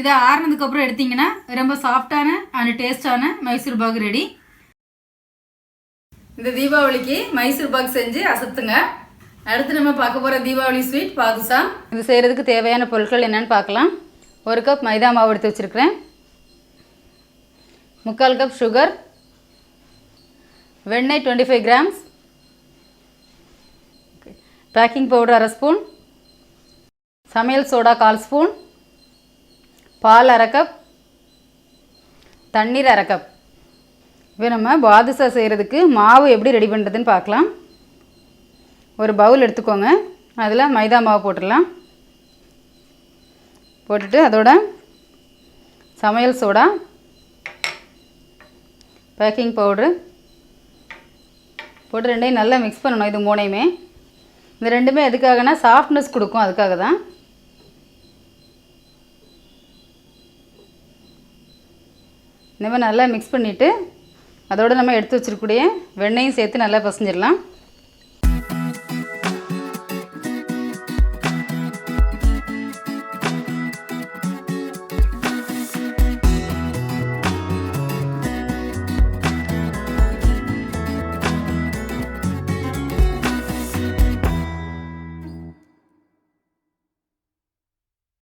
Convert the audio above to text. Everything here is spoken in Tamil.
இதை ஆறுனதுக்கப்புறம் எடுத்தீங்கன்னா ரொம்ப சாஃப்டான அண்ட் டேஸ்டான மைசூர் பாக் ரெடி இந்த தீபாவளிக்கு மைசூர் பாக் செஞ்சு அசத்துங்க. அடுத்து நம்ம பார்க்க போகிற தீபாவளி ஸ்வீட் பாதுஷா. இது செய்கிறதுக்கு தேவையான பொருட்கள் என்னென்னு பார்க்கலாம். ஒரு கப் மைதா மாவு எடுத்து வச்சுருக்கிறேன். முக்கால் கப் சுகர் வெண்ணெய் twenty five grams baking powder அரை ஸ்பூன் சமையல் சோடா கால் ஸ்பூன் பால் அரை கப் தண்ணீர் அரை கப் இப்போ நம்ம பாதுஷா செய்கிறதுக்கு மாவு எப்படி ரெடி பண்ணுறதுன்னு பார்க்கலாம். ஒரு பவுல் எடுத்துக்கோங்க. அதில் மைதா மாவு போட்டுடலாம். போட்டுட்டு அதோட சமையல் சோடா பேக்கிங் பவுட்ரு போட்டு ரெண்டையும் நல்லா மிக்ஸ் பண்ணணும். இது மூணையுமே. இந்த ரெண்டுமே எதுக்காகனா சாஃப்ட்னஸ் கொடுக்கும். அதுக்காக தான் இந்த மாதிரி நல்லா மிக்ஸ் பண்ணிவிட்டு அதோடு நம்ம எடுத்து வச்சிருக்கக்கூடிய வெண்ணையும் சேர்த்து நல்லா பசஞ்சிடலாம்